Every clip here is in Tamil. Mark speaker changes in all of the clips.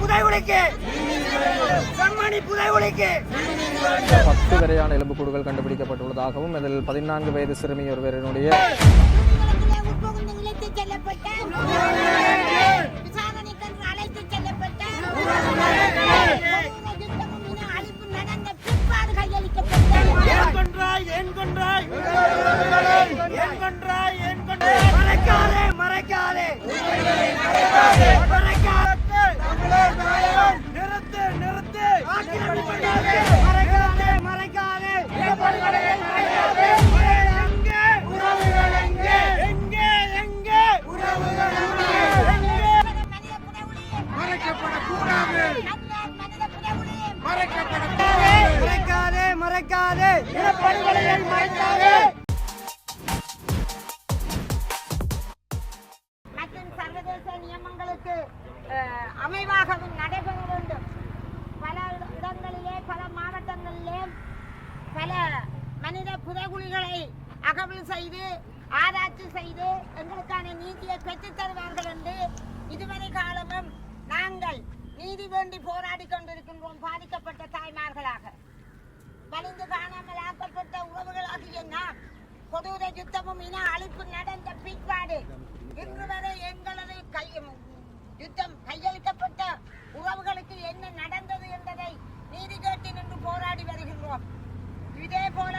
Speaker 1: புதைகுழிக்கு செம்மணி புதைகுழிக்கு
Speaker 2: பத்து வரையான எலும்புக்கூடுகள் கண்டுபிடிக்கப்பட்டுள்ளதாகவும் இதில் பதினான்கு வயது சிறுமி ஒருவரினுடைய
Speaker 3: குளத்திலே உட்புகுந்து இழுத்துச்
Speaker 1: மறைக்காதே மறைக்காதே மறைக்காதே மறைக்காதே
Speaker 3: மனித புதைகுழிகளை அகவல் செய்து ஆராய்ச்சி செய்து எங்களுக்கான நீதியை பெற்றுத் தருவார்கள் என்று இதுவரை காலமும் நாங்கள் நீதி வேண்டி போராடி கொண்டிருக்கின்றோம் பாதிக்கப்பட்ட தாய்மார்களாக. வலிந்து காணாமல் ஆக்கப்பட்ட உறவுகளாகிய நாம் கொடூர யுத்தமும் இன அழிப்பு நடந்த பிற்பாடு இன்று வரை எங்களது கையும் யுத்தம் கையளிக்கப்பட்ட உறவுகளுக்கு என்ன நடந்தது என்பதை நீதி கேட்டு நின்று போராடி வருகின்றோம். இதே போல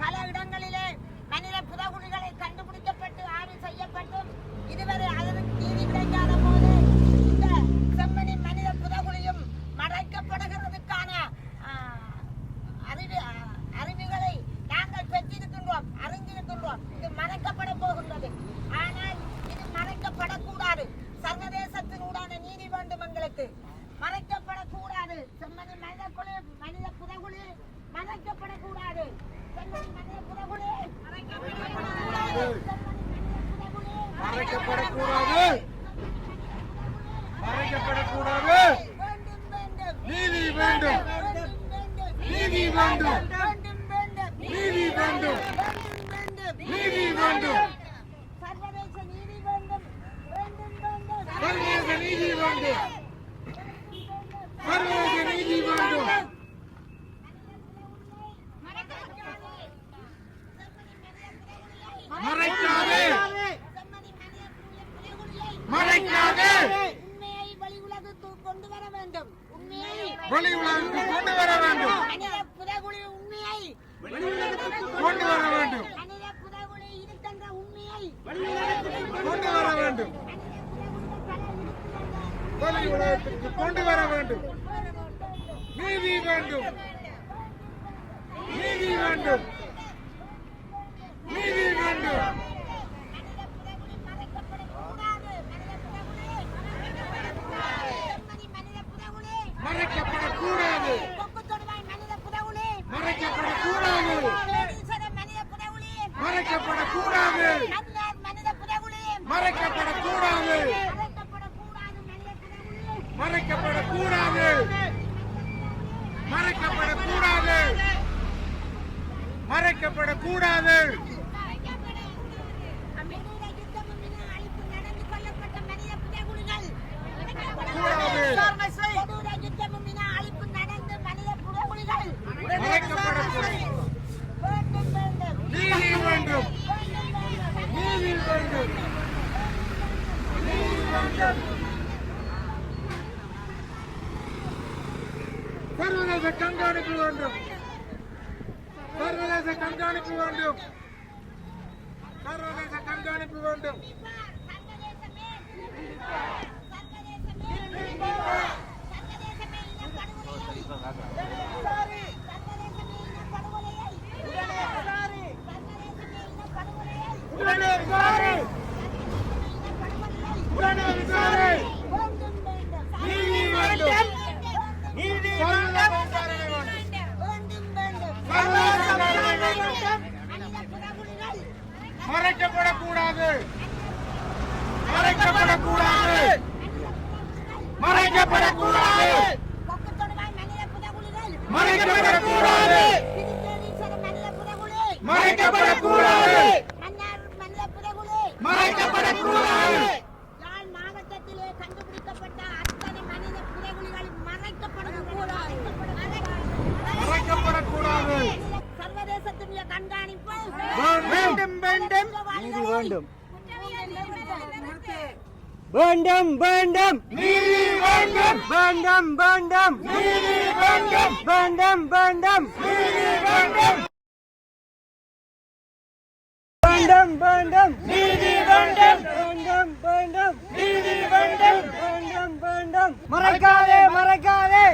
Speaker 3: பல இடங்களிலே மனித புதகுழிகளை கண்டுபிடிக்கப்பட்டு ஆய்வு செய்யப்பட்டும் இதுவரை அதற்கு நீதி கிடைக்காத போது இந்த செம்மணி மனித புதகுழியும் மறைக்கப்படுகிறதுக்கான ஆஹ், அறிவு அஹ், அறிவுகளை நாங்கள் பெற்றிருக்கின்றோம் அறிந்திருக்கின்றோம் இது மறைக்கப்பட போகின்றது ஆனால் இது மறைக்கப்படக்கூடாது சர்வதேசத்தினூடான நீதி வேண்டும் எங்களுக்கு மறைக்கப்படக்கூடாது செம்மணி மனித குழு மனித புதகுழி மறைக்கப்படக்கூடாது செம்மணி மனித புதகுழி மறைக்கப்படக்கூடாது செம்மணி மனித புதகுழி
Speaker 1: மறைக்கப்படக்கூடாது மறைக்கப்படக்கூடாது
Speaker 3: வேண்டும் வேண்டும்
Speaker 1: நீதி வேண்டும்
Speaker 3: வேண்டும் வேண்டும்
Speaker 1: நீதி வேண்டும்
Speaker 3: வேண்டும் வேண்டும்
Speaker 1: நீதி வேண்டும்
Speaker 3: வேண்டும் வேண்டும்
Speaker 1: நீதி வேண்டும்
Speaker 3: சர்வதேச நீதி வேண்டும் வேண்டும் வேண்டும்
Speaker 1: சர்வதேச நீதி வேண்டும் சர்வதேச நீதி வேண்டும் மறைக்காதே மறைக்காதே
Speaker 3: உண்மையை வெளி உலகுக்கு கொண்டு வர வேண்டும் உண்மையை
Speaker 1: வெளி உலகுக்கு கொண்டு வர வேண்டும். கொண்டு வர வேண்டும். கொண்டு வர வேண்டும். வெளி உலகத்திற்கு கொண்டு வர வேண்டும். நீதி வேண்டும். நீதி வேண்டும். நீதி வேண்டும் மறைக்கப்படக்கூடாது மறைக்கப்படக்கூடாது மறைக்கப்படக்கூடாது மறைக்கப்படக்கூடாது மறைக்கப்படக்கூடாது மறைக்கப்படக்கூடாது மறைக்கப்படக்கூடாது நீதி வேண்டும் நீதி வேண்டும் நீதி வேண்டும் சர்வதேச கண்காணிப்பு வேண்டும் சர்வதேச கண்காணிப்பு வேண்டும் சர்வதேச கண்காணிப்பு வேண்டும் உடனே வேண்டும். வேண்டும் வேண்டும்.
Speaker 3: நீதி வேண்டும் வேண்டும். வேண்டும் நீதி வேண்டும். வேண்டும் வேண்டும் நீதி வேண்டும் வேண்டும் வேண்டும் நீதி வேண்டும் வேண்டும் வேண்டும் நீதி வேண்டும். வேண்டும் வேண்டும். மறக்காதே மறக்காதே.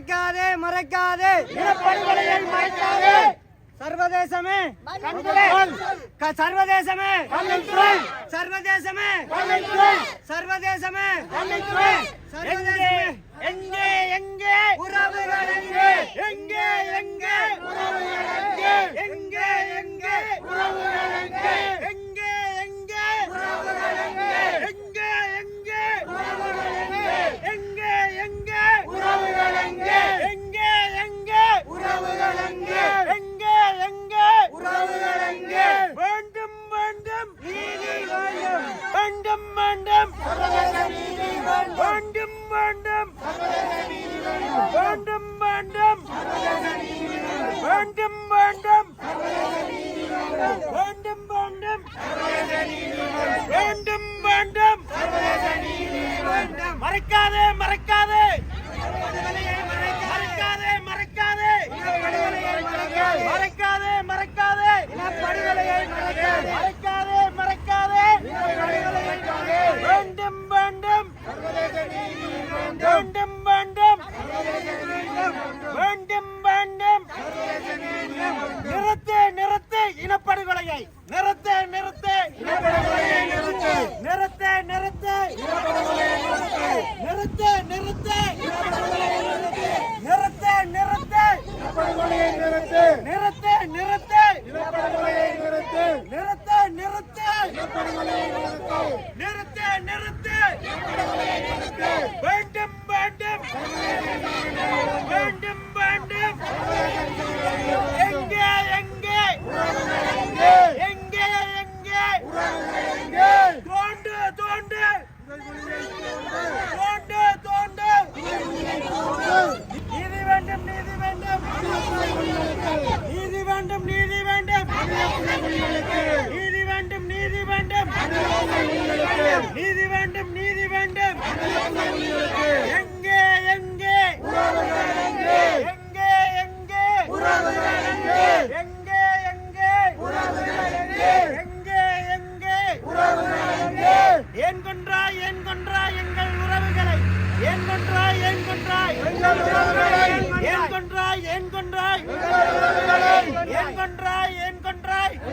Speaker 3: மறைக்காதே மறைக்காதே. இனப்படுகொலையை மறைக்காதே. சர்வதேசமே. சர்வதேசமே. சர்வதேசமே. சர்வதேசமே. எங்கே எங்கே? உறவுகள் எங்கே? எங்கே எங்கே? உறவுகள் எங்கே? மறக்காதே மறக்காதே.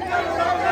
Speaker 1: Thank you.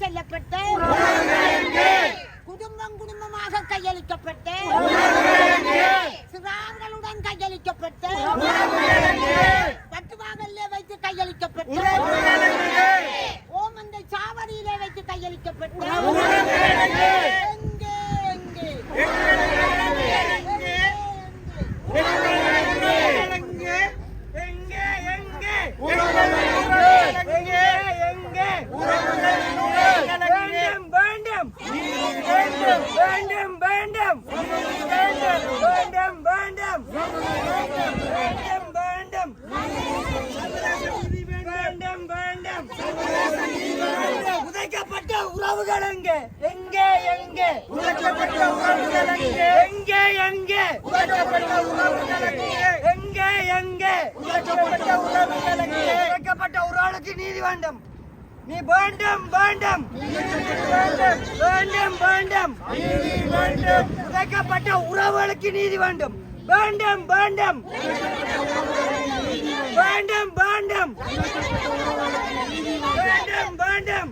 Speaker 1: செல்லப்பட்ட குடும்பம் குடும்பமாக கையளிக்கப்பட்ட சிறார்களுடன் கையளிக்கப்பட்ட எங்கே எங்கே?
Speaker 4: எங்கே எங்கே? உழைக்கப்பட்ட ஒரு ஆளுக்கு நீதி வேண்டும். நீ வேண்டும் வேண்டும். வேண்டும் வேண்டும். உழைக்கப்பட்ட உறவுகளுக்கு நீதி வேண்டும். வேண்டும் வேண்டும். வேண்டும் வேண்டும். வேண்டும் வேண்டும்.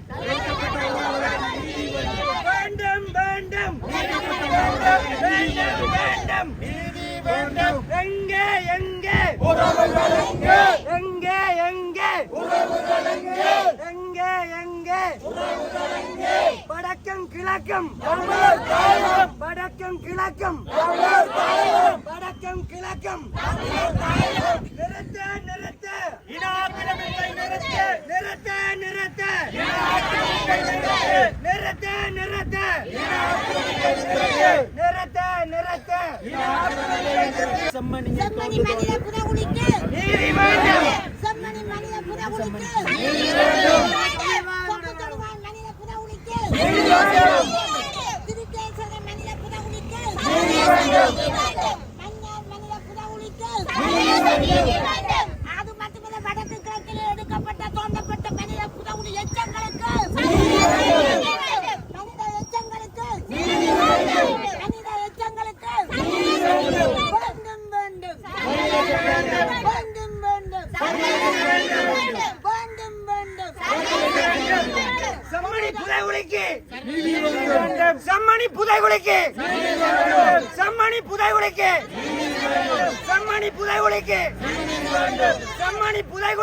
Speaker 4: வேண்டும் நீதி வேண்டும் எங்கே எங்கே உறவுகள் எங்கே எங்கே எங்கே உறவுகள் எங்கே எங்கே எங்கே உறவுகள் எங்கே வடக்கும் கிழக்கும் தமிழர் தாயகம் வடக்கும் கிழக்கும் தமிழர் தாயகம் வடக்கும் கிழக்கும் தமிழர் தாயகம் நிறுத்த நிறுத்த நிறுத்த நிறுத்த நிறுத்த நிறுத்த நிறுத்த நிறுத்த. ಸಮ್ಮನಿ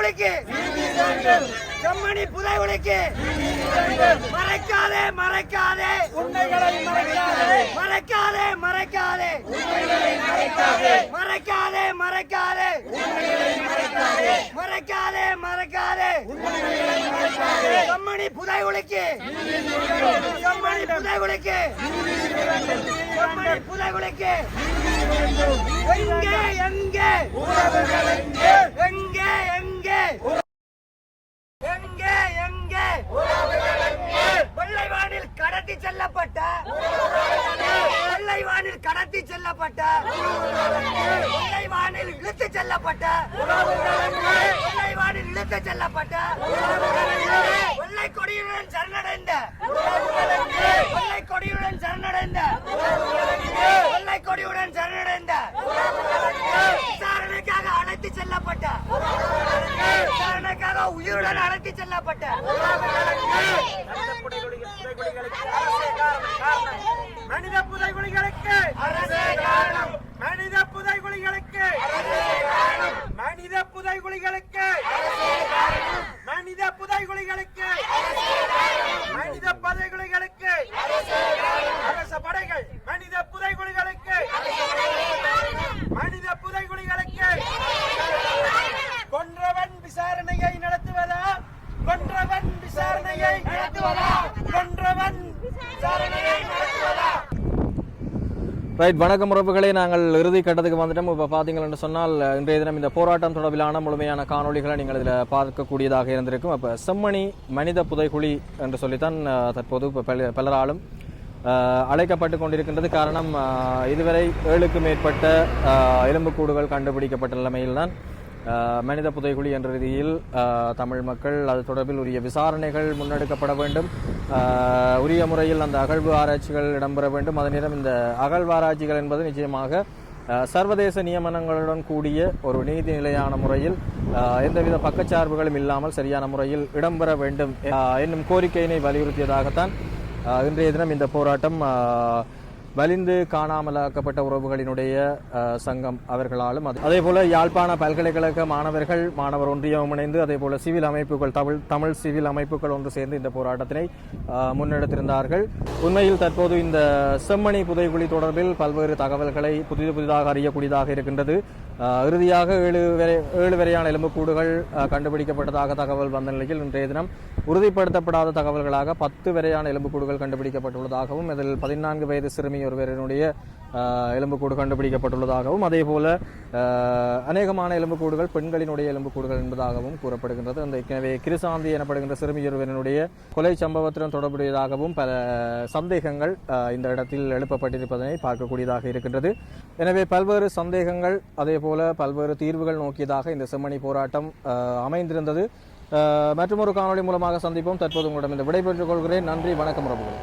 Speaker 1: செம்மணி
Speaker 4: புதைகுலிக்கு செம்மணி புதைகுலிக்கு மறைக்காதே மறைக்காதே. உண்மைகளை மறைக்காதே. மறைக்காதே மறைக்காதே. மறைக்காதே மறைக்காதே. மறைக்காதே மறைக்காதே செம்மணி புதைகுலிக்கு செம்மணி புதைகுலிக்கு செம்மணி புதைகுலிக்கு எங்கே எங்கே? எங்கே எங்கே? எங்கே? எங்கே வெள்ளைவானில் கடத்தி செல்லப்பட்ட வெள்ளைவானில் கடத்தி செல்லப்பட்ட வெள்ளைவானில் இழுத்து செல்லப்பட்ட வெள்ளைவானில் இழுத்து செல்லப்பட்ட வெள்ளை கொடியுடன் சரணடைந்த வெள்ளை கொடியுடன் சரணடைந்த வெள்ளை கொடியுடன் சரணடைந்த விசாரணைக்காக அழைத்து செல்லப்பட்ட விசாரணைக்காக உயிருடன் அழைத்து செல்லப்பட்ட மனித புதைகுலிகளுக்கு மனித புதைகுலிகளுக்கு அரசே காரணம் மனித புதைகுலிகளுக்கு அரசே காரணம் மனித புதைகுலிகளுக்கு அரசே காரணம் மனித புதைகுலிகளுக்கு அரசே காரணம் அரச படைகள் மனித புதைகுலிகளுக்கு மனித புதைகுலிகளுக்கு கொன்றவன் விசாரணையை நடத்துவதா கொன்றவன் விசாரணையை நடத்துவதா கொன்றவன் விசாரணையை நடத்துவதா
Speaker 2: ரைட் வணக்கம் உறவுகளே. நாங்கள் இறுதி கட்டத்துக்கு வந்துட்டோம். இப்போ பார்த்தீங்கன்னு சொன்னால் இன்றைய தினம் இந்த போராட்டம் தொடர்பிலான முழுமையான காணொளிகளை நீங்கள் இதில் பார்க்கக்கூடியதாக இருந்திருக்கும். அப்போ செம்மணி மனித புதைக்குழி என்று சொல்லித்தான் தற்போது இப்போ பலராலும் அழைக்கப்பட்டு கொண்டிருக்கின்றது. காரணம் இதுவரை ஏழுக்கு மேற்பட்ட எலும்புக்கூடுகள் கண்டுபிடிக்கப்பட்ட நிலைமையில்தான் மனித புதைகுழி என்ற ரீதியில் தமிழ் மக்கள் அது தொடர்பில் உரிய விசாரணைகள் முன்னெடுக்கப்பட வேண்டும். உரிய முறையில் அந்த அகழ்வு ஆராய்ச்சிகள் இடம்பெற வேண்டும். அதே நேரம் இந்த அகழ்வாராய்ச்சிகள் என்பது நிச்சயமாக சர்வதேச நியமனங்களுடன் கூடிய ஒரு நீதி நிலையான முறையில் எந்தவித பக்கச்சார்புகளும் இல்லாமல் சரியான முறையில் இடம்பெற வேண்டும் என்னும் கோரிக்கையினை வலியுறுத்தியதாகத்தான் இன்றைய தினம் இந்த போராட்டம் வலிந்து காணாமலாக்கப்பட்ட உறவுகளினுடைய சங்கம் அவர்களாலும் அது- அதே போல யாழ்ப்பாண பல்கலைக்கழக மாணவர்கள் மாணவர் ஒன்றியம் இணைந்து அதே போல சிவில் அமைப்புகள் தமிழ் தமிழ் சிவில் அமைப்புகள் ஒன்று சேர்ந்து இந்த போராட்டத்தினை முன்னெடுத்திருந்தார்கள். உண்மையில் தற்போது இந்த செம்மணி புதைகுழி தொடர்பில் பல்வேறு தகவல்களை புதிது புதிதாக அறியக்கூடியதாக இருக்கின்றது. இறுதியாக ஏழு வரை ஏழு வரையான எலும்புக்கூடுகள் கண்டுபிடிக்கப்பட்டதாக தகவல் வந்த நிலையில் இன்றைய தினம் உறுதிப்படுத்தப்படாத தகவல்களாக பத்து வரையான எலும்புக்கூடுகள் கண்டுபிடிக்கப்பட்டுள்ளதாகவும் இதில் பதினான்கு வயது சிறுமி ஒருவரினுடைய எலும்புக்கூடு கண்டுபிடிக்கப்பட்டுள்ளதாகவும் அதே போல அநேகமான எலும்புக்கூடுகள் பெண்களினுடைய எலும்புக்கூடுகள் என்பதாகவும் கூறப்படுகின்றது. அந்த எனவே கிருசாந்தி எனப்படுகின்ற சிறுமியொருவனுடைய கொலை சம்பவத்துடன் தொடர்புடையதாகவும் பல சந்தேகங்கள் இந்த இடத்தில் எழுப்பப்பட்டிருப்பதனை பார்க்கக்கூடியதாக இருக்கின்றது. எனவே பல்வேறு சந்தேகங்கள் அதே போல பல்வேறு தீர்வுகள் நோக்கியதாக இந்த செம்மணி போராட்டம் அமைந்திருந்தது. மற்றொரு காணொளி மூலமாக சந்திப்போம். தற்போது உங்களிடம் இந்த விடைபெற்றுக் கொள்கிறேன். நன்றி வணக்கம் உறவுகளே